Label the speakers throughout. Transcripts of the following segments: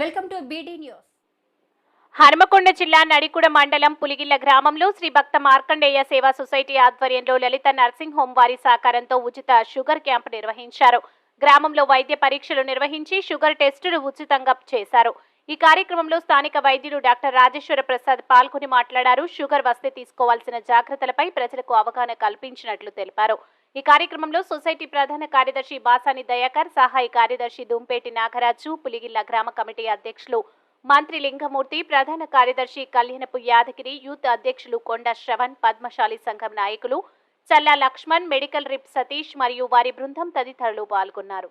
Speaker 1: Welcome to BD news
Speaker 2: Hanamkonda జిల్లా నడికుడ మండలం పులిగిల్ల గ్రామంలో శ్రీ భక్త మార్కండేయ సేవా సొసైటీ ఆధ్వర్యంలో లలిత నర్సింగ్ హోం వారి సహకారంతో ఉచిత షుగర్ క్యాంప్ నిర్వహించారు. గ్రామంలో వైద్య పరీక్షలు నిర్వహించి షుగర్ టెస్టులు ఉచితంగా చేశారు. ఈ కార్యక్రమంలో స్థానిక వైద్యులు డాక్టర్ రాజేశ్వర ప్రసాద్ పాల్గొని మాట్లాడారు. షుగర్ వస్తే తీసుకోవాల్సిన జాగ్రత్తలపై ప్రజలకు అవగాహన కల్పించినట్లు తెలిపారు. ఈ కార్యక్రమంలో సొసైటీ ప్రధాన కార్యదర్శి బాసాని దయాకర్ సహాయ కార్యదర్శి దుంపేటి నాగరాజు పులిగిల్ల గ్రామ కమిటీ అధ్యక్షులు మంత్రి లింగమూర్తి ప్రధాన కార్యదర్శి కళ్యాణపు యాదగిరి యూత్ అధ్యక్షులు కొండ శ్రవణ్ పద్మశాలి సంఘం నాయకులు చల్లా లక్ష్మణ్ మెడికల్ రిప్ సతీష్ మరియు వారి బృందం తదితరులు పాల్గొన్నారు.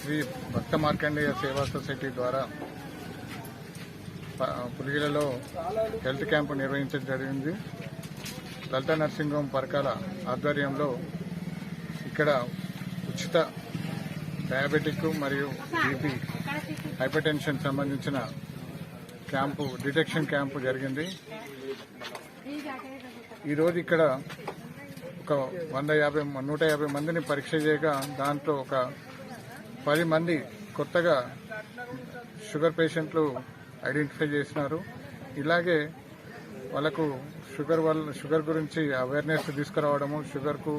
Speaker 3: శ్రీ భక్త మార్కండేయ సేవా సొసైటీ ద్వారా పులిగిలలో హెల్త్ క్యాంపు నిర్వహించడం జరిగింది. లలిత నర్సింగ్ హోమ్ పరకాల ఆధ్వర్యంలో ఇక్కడ ఉచిత డయాబెటిక్ మరియు బీపీ హైపర్ టెన్షన్ సంబంధించిన క్యాంపు డిటెక్షన్ క్యాంపు జరిగింది. ఈరోజు ఇక్కడ ఒక వంద యాభై నూట యాభై మందిని పరీక్ష చేయగా దాంట్లో ఒక పది మంది కొత్తగా షుగర్ పేషెంట్లు ఐడెంటిఫై చేసినారు. ఇలాగే వాళ్ళకు షుగర్ వల్ల షుగర్ గురించి అవేర్నెస్ తీసుకురావడము షుగర్కు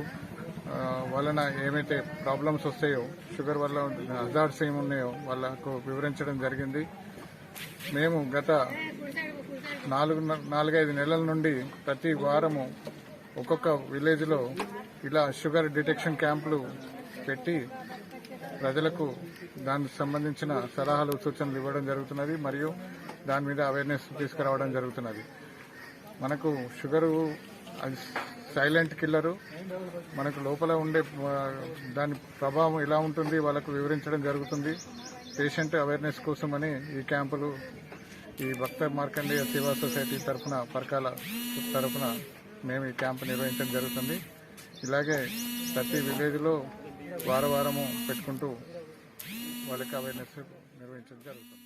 Speaker 3: వలన ఏమైతే ప్రాబ్లమ్స్ వస్తాయో షుగర్ వల్ల హజార్డ్స్ ఏమున్నాయో వాళ్ళకు వివరించడం జరిగింది. మేము గత నాలుగు నాలుగైదు నెలల నుండి ప్రతి వారము ఒక్కొక్క విలేజ్లో ఇలా షుగర్ డిటెక్షన్ క్యాంపులు పెట్టి ప్రజలకు దానికి సంబంధించిన సలహాలు సూచనలు ఇవ్వడం జరుగుతున్నది మరియు దాని మీద అవేర్నెస్ తీసుకురావడం జరుగుతున్నది. మనకు షుగరు సైలెంట్ కిల్లరు మనకు లోపల ఉండే దాని ప్రభావం ఎలా ఉంటుంది వాళ్ళకు వివరించడం జరుగుతుంది. పేషెంట్ అవేర్నెస్ కోసమని ఈ క్యాంపులు ఈ భక్త మార్కండేయ సేవా సొసైటీ తరఫున పరకాల తరఫున మేము ఈ క్యాంపు నిర్వహించడం జరుగుతుంది. ఇలాగే ప్రతి విలేజ్లో వారవారము పెట్టుకుంటూ వాళ్ళకి అవేర్నెస్ నిర్వహించడం జరుగుతుంది.